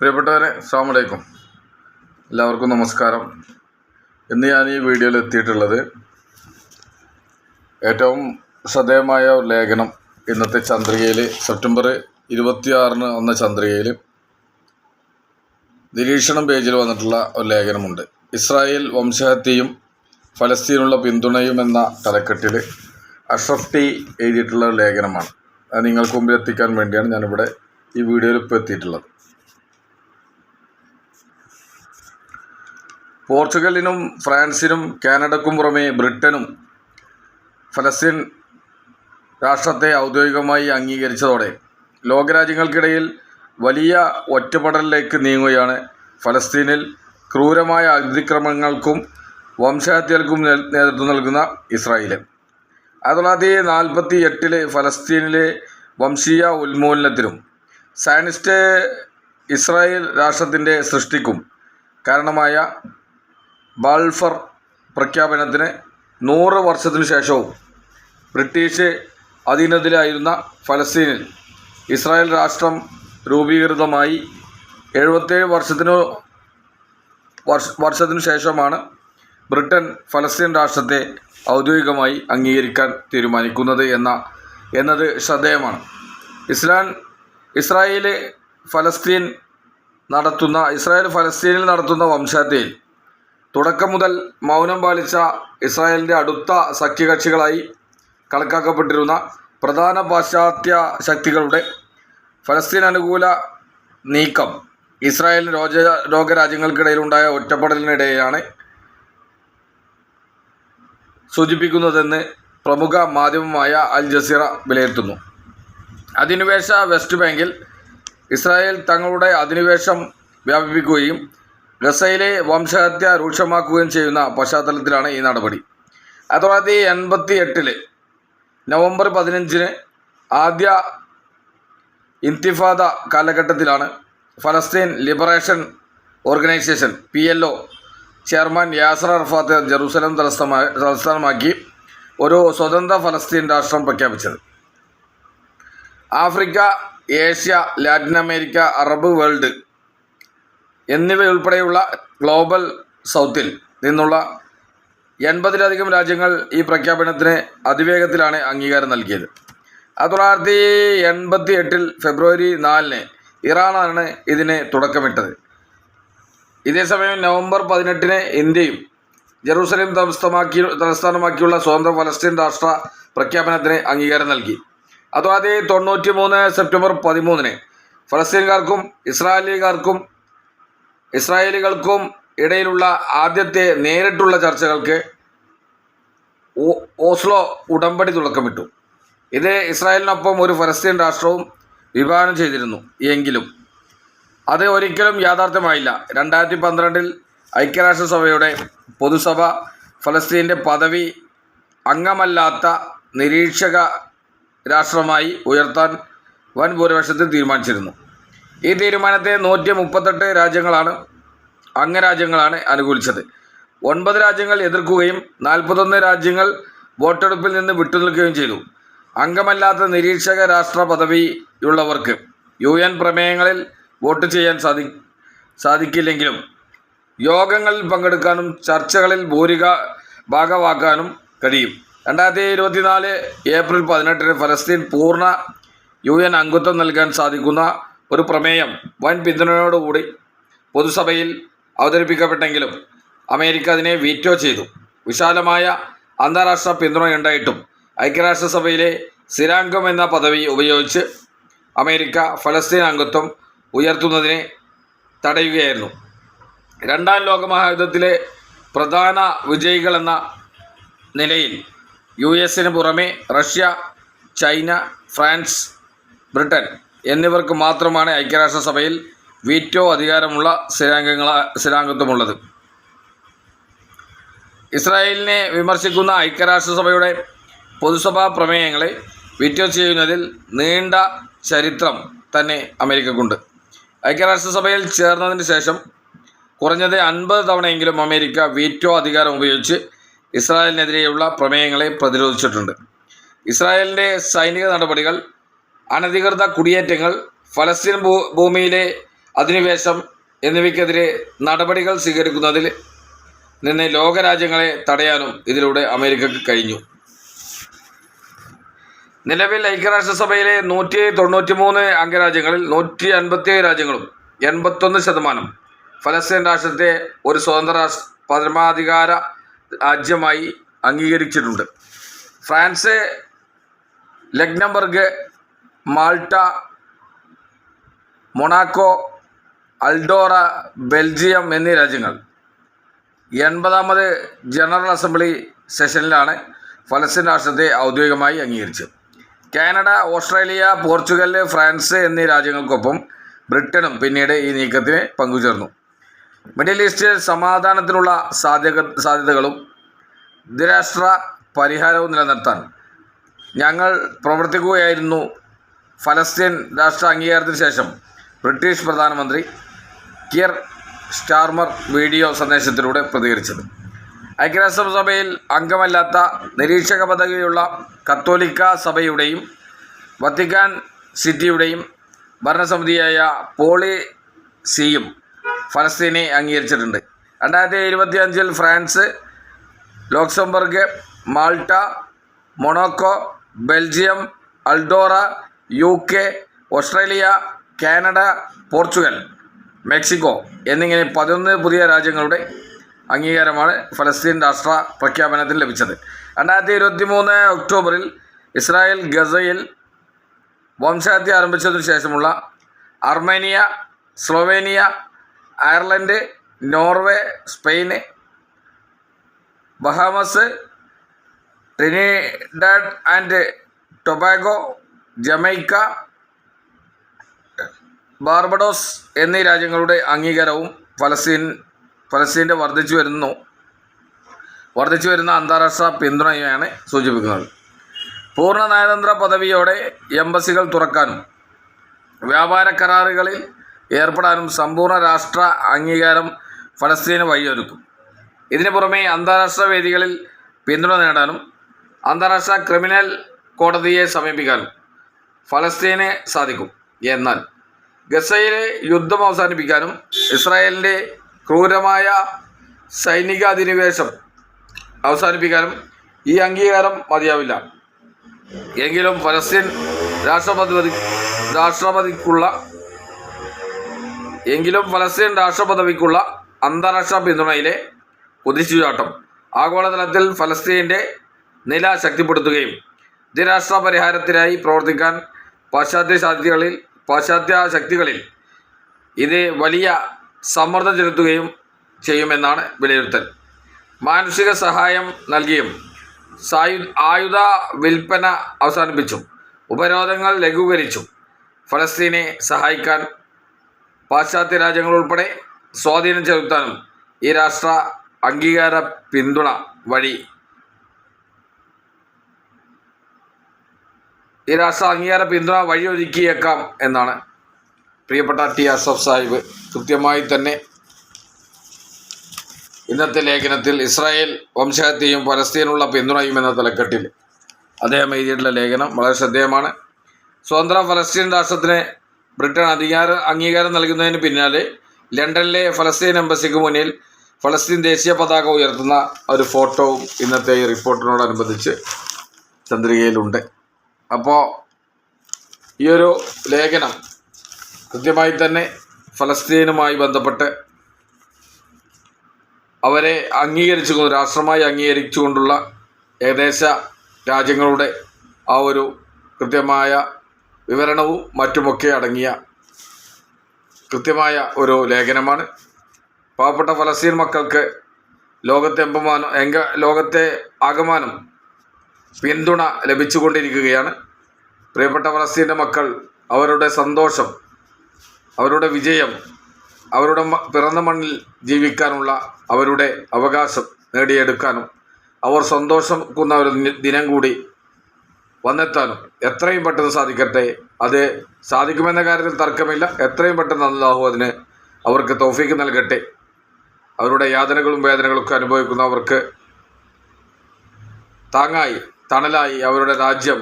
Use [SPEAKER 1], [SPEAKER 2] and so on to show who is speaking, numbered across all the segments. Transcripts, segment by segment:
[SPEAKER 1] പ്രിയപ്പെട്ടവരെ അസ്സാമലൈക്കും എല്ലാവർക്കും നമസ്കാരം. ഇന്ന് ഞാൻ ഈ വീഡിയോയിൽ എത്തിയിട്ടുള്ളത് ഏറ്റവും ശ്രദ്ധേയമായ ഒരു ലേഖനം ഇന്നത്തെ ചന്ദ്രികയിൽ സെപ്റ്റംബർ ഇരുപത്തിയാറിന് വന്ന ചന്ദ്രികയിൽ നിരീക്ഷണം പേജിൽ വന്നിട്ടുള്ള ഒരു ലേഖനമുണ്ട്. ഇസ്രായേൽ വംശഹത്യയും ഫലസ്തീനുള്ള പിന്തുണയും എന്ന തലക്കെട്ടിൽ അഷ്റഫ് ടി എഴുതിയിട്ടുള്ള ലേഖനമാണ്. അത് നിങ്ങൾക്ക് മുമ്പിൽ എത്തിക്കാൻ വേണ്ടിയാണ് ഞാനിവിടെ ഈ വീഡിയോയിൽ ഇപ്പോൾ എത്തിയിട്ടുള്ളത്. പോർച്ചുഗലിനും ഫ്രാൻസിനും കാനഡക്കും പുറമെ ബ്രിട്ടനും ഫലസ്തീൻ രാഷ്ട്രത്തെ ഔദ്യോഗികമായി അംഗീകരിച്ചതോടെ ലോകരാജ്യങ്ങൾക്കിടയിൽ വലിയ ഒറ്റപ്പെടലിലേക്ക് നീങ്ങുകയാണ് ഫലസ്തീനിൽ ക്രൂരമായ അതിക്രമങ്ങൾക്കും വംശഹത്യകൾക്കും നേതൃത്വം നൽകുന്ന ഇസ്രായേൽ ആയിരത്തി തൊള്ളായിരത്തി നാൽപ്പത്തി എട്ടിലെ ഫലസ്തീനിലെ വംശീയ ഉന്മൂലനത്തിനും സയനിസ്റ്റ് ഇസ്രായേൽ രാഷ്ട്രത്തിന്റെ സൃഷ്ടിക്കും കാരണമായ ബാൾഫർ പ്രഖ്യാപനത്തിന് നൂറ് വർഷത്തിനു ശേഷവും ബ്രിട്ടീഷ് അധീനത്തിലായിരുന്ന ഫലസ്തീനിൽ ഇസ്രായേൽ രാഷ്ട്രം രൂപീകൃതമായി എഴുപത്തേഴ് വർഷത്തിനു വർഷ വർഷത്തിനു ശേഷമാണ് ബ്രിട്ടൻ ഫലസ്തീൻ രാഷ്ട്രത്തെ ഔദ്യോഗികമായി അംഗീകരിക്കാൻ തീരുമാനിക്കുന്നത് എന്ന എന്നത് ശ്രദ്ധേയമാണ്. ഇസ്ലാം ഇസ്രായേൽ ഫലസ്തീൻ നടത്തുന്ന ഇസ്രായേൽ ഫലസ്തീനിൽ നടത്തുന്ന വംശഹത്യയിൽ തുടക്കം മുതൽ മൗനം പാലിച്ച ഇസ്രായേലിന്റെ അടുത്ത സഖ്യകക്ഷികളായി കണക്കാക്കപ്പെട്ടിരുന്ന പ്രധാന പാശ്ചാത്യ ശക്തികളുടെ ഫലസ്തീൻ അനുകൂല നീക്കം ഇസ്രായേൽ രോജ ലോകരാജ്യങ്ങൾക്കിടയിലുണ്ടായ ഒറ്റപ്പെടലിനിടെയാണ് സൂചിപ്പിക്കുന്നതെന്ന് പ്രമുഖ മാധ്യമമായ അൽ ജസീറ വിലയിരുത്തുന്നു. അധിനിവേശ വെസ്റ്റ് ബാങ്കിൽ ഇസ്രായേൽ തങ്ങളുടെ അധിനിവേശം വ്യാപിപ്പിക്കുകയും ഗസയിലെ വംശഹത്യ രൂക്ഷമാക്കുകയും ചെയ്യുന്ന പശ്ചാത്തലത്തിലാണ് ഈ നടപടി. ആയിരത്തി തൊള്ളായിരത്തി എൺപത്തി എട്ടിൽ നവംബർ പതിനഞ്ചിന് ആദ്യ ഇന്തിഫാദ കാലഘട്ടത്തിലാണ് ഫലസ്തീൻ liberation organisation P L O chairman Yasser Arafat Jerusalem തലസ്ഥാന തലസ്ഥാനമാക്കി ഒരു സ്വതന്ത്ര ഫലസ്തീൻ രാഷ്ട്രം പ്രഖ്യാപിച്ചത്. Africa Asia Latin America Arab world global global സൗത്തിൽ നിന്നുള്ള എൺപതിലധികം രാജ്യങ്ങൾ ഈ പ്രഖ്യാപനത്തിന് അതിവേഗത്തിലാണ് അംഗീകാരം നൽകിയത്. ആയിരത്തി തൊള്ളായിരത്തി എൺപത്തി എട്ടിൽ ഫെബ്രുവരി നാലിന് ഇറാനാണ് ഇതിന് തുടക്കമിട്ടത്. ഇതേസമയം നവംബർ പതിനെട്ടിന് ഇന്ത്യയും ജെറൂസലേം തലസ്ഥമാക്കി തലസ്ഥാനമാക്കിയുള്ള സ്വതന്ത്ര ഫലസ്തീൻ രാഷ്ട്ര പ്രഖ്യാപനത്തിന് അംഗീകാരം നൽകി. അതുപോലെ തൊണ്ണൂറ്റി മൂന്ന് സെപ്റ്റംബർ പതിമൂന്നിന് ഫലസ്തീൻകാർക്കും ഇസ്രായേലികാർക്കും ഇസ്രായേലികൾക്കും ഇടയിലുള്ള ആദ്യത്തെ നേരിട്ടുള്ള ചർച്ചകൾക്ക് ഓസ്ലോ ഉടമ്പടി തുടക്കമിട്ടു. ഇത് ഇസ്രായേലിനൊപ്പം ഒരു ഫലസ്തീൻ രാഷ്ട്രവും വിഭാവനം ചെയ്തിരുന്നു എങ്കിലും അത് ഒരിക്കലും യാഥാർത്ഥ്യമായില്ല. രണ്ടായിരത്തി പന്ത്രണ്ടിൽ ഐക്യരാഷ്ട്രസഭയുടെ പൊതുസഭ ഫലസ്തീന്റെ പദവി അംഗമല്ലാത്ത നിരീക്ഷക രാഷ്ട്രമായി ഉയർത്താൻ വൻ ഭൂരിപക്ഷത്തിൽ തീരുമാനിച്ചിരുന്നു. ഈ തീരുമാനത്തെ നൂറ്റി മുപ്പത്തെട്ട് രാജ്യങ്ങളാണ് അംഗരാജ്യങ്ങളാണ് അനുകൂലിച്ചത്. ഒൻപത് രാജ്യങ്ങൾ എതിർക്കുകയും നാൽപ്പത്തൊന്ന് രാജ്യങ്ങൾ വോട്ടെടുപ്പിൽ നിന്ന് വിട്ടുനിൽക്കുകയും ചെയ്തു. അംഗമല്ലാത്ത നിരീക്ഷക രാഷ്ട്ര പദവിയുള്ളവർക്ക് യു എൻ പ്രമേയങ്ങളിൽ വോട്ട് ചെയ്യാൻ സാധി സാധിക്കില്ലെങ്കിലും യോഗങ്ങളിൽ പങ്കെടുക്കാനും ചർച്ചകളിൽ ഭൂരിക ഭാഗമാക്കാനും കഴിയും. രണ്ടായിരത്തി ഇരുപത്തിനാല് ഏപ്രിൽ പതിനെട്ടിന് ഫലസ്തീൻ പൂർണ യു എൻ അംഗത്വം നൽകാൻ സാധിക്കുന്ന ഒരു പ്രമേയം വൻ പിന്തുണയോടുകൂടി പൊതുസഭയിൽ അവതരിപ്പിക്കപ്പെട്ടെങ്കിലും അമേരിക്ക അതിനെ വീറ്റോ ചെയ്തു. വിശാലമായ അന്താരാഷ്ട്ര പിന്തുണയുണ്ടായിട്ടും ഐക്യരാഷ്ട്രസഭയിലെ സ്ഥിരാംഗം എന്ന പദവി ഉപയോഗിച്ച് അമേരിക്ക ഫലസ്തീൻ അംഗത്വം ഉയർത്തുന്നതിനെ തടയുകയായിരുന്നു. രണ്ടാം ലോകമഹായുദ്ധത്തിലെ പ്രധാന വിജയികളെന്ന നിലയിൽ യു എസിന് പുറമെ റഷ്യ ചൈന ഫ്രാൻസ് ബ്രിട്ടൻ എന്നിവർക്ക് മാത്രമാണ് ഐക്യരാഷ്ട്രസഭയിൽ വീറ്റോ അധികാരമുള്ള സ്ഥിരാംഗങ്ങൾ സ്ഥിരാംഗത്വമുള്ളത്. ഇസ്രായേലിനെ വിമർശിക്കുന്ന ഐക്യരാഷ്ട്രസഭയുടെ പൊതുസഭാ പ്രമേയങ്ങളെ വീറ്റോ ചെയ്യുന്നതിൽ നീണ്ട ചരിത്രം തന്നെ അമേരിക്കക്കുണ്ട്. ഐക്യരാഷ്ട്രസഭയിൽ ചേർന്നതിന് ശേഷം കുറഞ്ഞത് അൻപത് തവണയെങ്കിലും അമേരിക്ക വീറ്റോ അധികാരം ഉപയോഗിച്ച് ഇസ്രായേലിനെതിരെയുള്ള പ്രമേയങ്ങളെ പ്രതിരോധിച്ചിട്ടുണ്ട്. ഇസ്രായേലിന്റെ സൈനിക നടപടികൾ അനധികൃത കുടിയേറ്റങ്ങൾ ഫലസ്തീൻ ഭൂമിയിലെ
[SPEAKER 2] അധിനിവേശം എന്നിവയ്ക്കെതിരെ നടപടികൾ സ്വീകരിക്കുന്നതിൽ നിന്ന് ലോകരാജ്യങ്ങളെ തടയാനും ഇതിലൂടെ അമേരിക്കയ്ക്ക് കഴിഞ്ഞു. നിലവിൽ ഐക്യരാഷ്ട്രസഭയിലെ നൂറ്റി തൊണ്ണൂറ്റി മൂന്ന് അംഗരാജ്യങ്ങളിൽ നൂറ്റി അൻപത്തിയേഴ് രാജ്യങ്ങളും എൺപത്തൊന്ന് ശതമാനം ഫലസ്തീൻ രാഷ്ട്രത്തെ ഒരു സ്വതന്ത്ര പരമാധികാര രാജ്യമായി അംഗീകരിച്ചിട്ടുണ്ട്. France Luxembourg Malta Monaco Andorra Belgium എന്നീ രാജ്യങ്ങൾ. എൺപതാമത് ജനറൽ അസംബ്ലി സെഷനിലാണ് ഫലസ്തീൻ രാഷ്ട്രത്തെ ഔദ്യോഗികമായി അംഗീകരിച്ചത്. കാനഡ ഓസ്ട്രേലിയ പോർച്ചുഗൽ ഫ്രാൻസ് എന്നീ രാജ്യങ്ങൾക്കൊപ്പം ബ്രിട്ടനും പിന്നീട് ഈ നീക്കത്തിന് പങ്കുചേർന്നു. മിഡിൽ ഈസ്റ്റിൽ സമാധാനത്തിനുള്ള സാധ്യത സാധ്യതകളും ദ്വിരാഷ്ട്ര പരിഹാരവും നിലനിർത്താൻ ഞങ്ങൾ പ്രവർത്തിക്കുകയായിരുന്നു ഫലസ്തീൻ രാഷ്ട്ര അംഗീകാരത്തിന് ശേഷം ബ്രിട്ടീഷ് പ്രധാനമന്ത്രി കിയർ സ്റ്റാർമർ വീഡിയോ സന്ദേശത്തിലൂടെ പ്രതികരിച്ചത്. ഐക്യരാഷ്ട്രസഭയിൽ അംഗമല്ലാത്ത നിരീക്ഷക പദവിയുള്ള കത്തോലിക്ക സഭയുടെയും വത്തിക്കാൻ സിറ്റിയുടെയും ഭരണസമിതിയായ പോളി സിയും ഫലസ്തീനെ അംഗീകരിച്ചിട്ടുണ്ട്. രണ്ടായിരത്തി ഇരുപത്തി അഞ്ചിൽ France Luxembourg Malta Monaco Belgium Andorra U K Australia Canada Portugal Mexico എന്നിങ്ങനെ പതിനൊന്ന് പുതിയ രാജ്യങ്ങളുടെ അംഗീകാരമാണ് ഫലസ്തീൻ രാഷ്ട്ര പ്രഖ്യാപനത്തിൽ ലഭിച്ചത്. രണ്ടായിരത്തി ഇരുപത്തി മൂന്ന് ഒക്ടോബറിൽ ഇസ്രായേൽ ഗസയിൽ വംശഹത്യ ആരംഭിച്ചതിനു ശേഷമുള്ള Armenia Slovenia Ireland Norway Spain Bahamas Trinidad and Tobago Jamaica Barbados എന്നീ രാജ്യങ്ങളുടെ അംഗീകാരവും ഫലസ്തീൻ ഫലസ്തീന്റെ വർദ്ധിച്ചു വരുന്നു വർദ്ധിച്ചു വരുന്ന അന്താരാഷ്ട്ര പിന്തുണയാണ് സൂചിപ്പിക്കുന്നത്. പൂർണ നയതന്ത്ര പദവിയോടെ എംബസികൾ തുറക്കാനും വ്യാപാര കരാറുകളിൽ ഏർപ്പെടാനും സമ്പൂർണ രാഷ്ട്ര അംഗീകാരം ഫലസ്തീന് വഴിയൊരുക്കും. ഇതിനു പുറമെ അന്താരാഷ്ട്ര വേദികളിൽ പിന്തുണ നേടാനും അന്താരാഷ്ട്ര ക്രിമിനൽ കോടതിയെ സമീപിക്കാനും ഫലസ്തീന് സാധിക്കും. എന്നാൽ ഗസയിലെ യുദ്ധം അവസാനിപ്പിക്കാനും ഇസ്രായേലിന്റെ ക്രൂരമായ സൈനിക അധിനിവേശം അവസാനിപ്പിക്കാനും ഈ അംഗീകാരം മതിയാവില്ല. എങ്കിലും ഫലസ്തീൻ രാഷ്ട്രപതി രാഷ്ട്രപതിക്കുള്ള എങ്കിലും ഫലസ്തീൻ രാഷ്ട്രപദവിക്കുള്ള അന്താരാഷ്ട്ര പിന്തുണയിലെ കുതിച്ചുചാട്ടം ആഗോളതലത്തിൽ ഫലസ്തീന്റെ നില ശക്തിപ്പെടുത്തുകയും ദ്വിരാഷ്ട്ര പരിഹാരത്തിനായി പ്രവർത്തിക്കാൻ പാശ്ചാത്യ ശക്തികളിൽ പാശ്ചാത്യ ശക്തികളിൽ ഇത് വലിയ സമ്മർദ്ദം ചെലുത്തുകയും ചെയ്യുമെന്നാണ് വിലയിരുത്തൽ. മാനുഷിക സഹായം നൽകിയും സായു ആയുധ വിൽപ്പന അവസാനിപ്പിച്ചും ഉപരോധങ്ങൾ ലഘൂകരിച്ചും ഫലസ്തീനെ സഹായിക്കാൻ പാശ്ചാത്യ രാജ്യങ്ങൾ ഉൾപ്പെടെ സ്വാധീനം ചെലുത്താനും ഈ രാഷ്ട്ര അംഗീകാര പിന്തുണ വഴി ഈ രാഷ്ട്ര അംഗീകാര പിന്തുണ വഴിയൊരുക്കിയേക്കാം എന്നാണ് പ്രിയപ്പെട്ട ടി അസഫ് സാഹിബ് കൃത്യമായി തന്നെ ഇന്നത്തെ ലേഖനത്തിൽ ഇസ്രായേൽ വംശഹത്യയും പലസ്തീനുള്ള പിന്തുണയും എന്ന തലക്കെട്ടിൽ അദ്ദേഹം എഴുതിയിട്ടുള്ള ലേഖനം വളരെ ശ്രദ്ധേയമാണ്. സ്വതന്ത്ര ഫലസ്തീൻ രാഷ്ട്രത്തിന് ബ്രിട്ടൻ അധികാര അംഗീകാരം നൽകുന്നതിന് പിന്നാലെ ലണ്ടനിലെ ഫലസ്തീൻ എംബസിക്ക് മുന്നിൽ ഫലസ്തീൻ ദേശീയ പതാക ഉയർത്തുന്ന ഒരു ഫോട്ടോവും ഇന്നത്തെ ഈ റിപ്പോർട്ടിനോടനുബന്ധിച്ച് ചന്ദ്രികയിലുണ്ട്. അപ്പോൾ ഈ ഒരു ലേഖനം കൃത്യമായി തന്നെ ഫലസ്തീനുമായി ബന്ധപ്പെട്ട് അവരെ അംഗീകരിച്ചുകൊണ്ട് രാഷ്ട്രമായി അംഗീകരിച്ചുകൊണ്ടുള്ള ഏകദേശ രാജ്യങ്ങളുടെ ആ ഒരു കൃത്യമായ വിവരണവും മറ്റുമൊക്കെ അടങ്ങിയ കൃത്യമായ ഒരു ലേഖനമാണ്. പാവപ്പെട്ട ഫലസ്തീൻ മക്കൾക്ക് ലോകത്തെമ്പമാനം എങ്ക ലോകത്തെ ആകമാനം പിന്തുണ ലഭിച്ചുകൊണ്ടിരിക്കുകയാണ്. പ്രിയപ്പെട്ട ഫലസ്തീന്റെ മക്കൾ അവരുടെ സന്തോഷം അവരുടെ വിജയം അവരുടെ പിറന്ന മണ്ണിൽ ജീവിക്കാനുള്ള അവരുടെ അവകാശം നേടിയെടുക്കാനും അവർ സന്തോഷിക്കുന്ന ഒരു ദിനം കൂടി വന്നെത്താനും എത്രയും പെട്ടെന്ന് സാധിക്കട്ടെ. അത് സാധിക്കുമെന്ന കാര്യത്തിൽ തർക്കമില്ല. എത്രയും പെട്ടെന്ന് അള്ളാഹു അതിന് അവർക്ക് തോഫീക്ക് നൽകട്ടെ. അവരുടെ യാതനകളും വേദനകളൊക്കെ അനുഭവിക്കുന്നവർക്ക് താങ്ങായി. തണലായി അവരുടെ രാജ്യം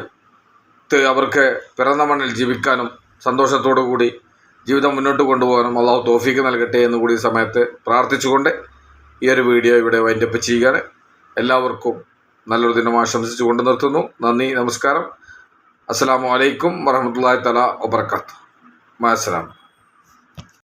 [SPEAKER 2] അവർക്ക് പിറന്ന മണ്ണിൽ ജീവിക്കാനും സന്തോഷത്തോടു കൂടി ജീവിതം മുന്നോട്ട് കൊണ്ടുപോകാനും അള്ളാഹു തോഫീക്ക് നൽകട്ടെ എന്ന് കൂടി സമയത്ത് പ്രാർത്ഥിച്ചുകൊണ്ട് ഈ ഒരു വീഡിയോ ഇവിടെ വൈൻഡപ്പ് ചെയ്യുകയാണ്. എല്ലാവർക്കും നല്ലൊരു ദിനം ആശംസിച്ചു കൊണ്ട് നിർത്തുന്നു. നന്ദി നമസ്കാരം. അസ്സാം വലൈക്കും വറഹമത്തല്ലാ തല വബർക്കാത്ത് മാസലാം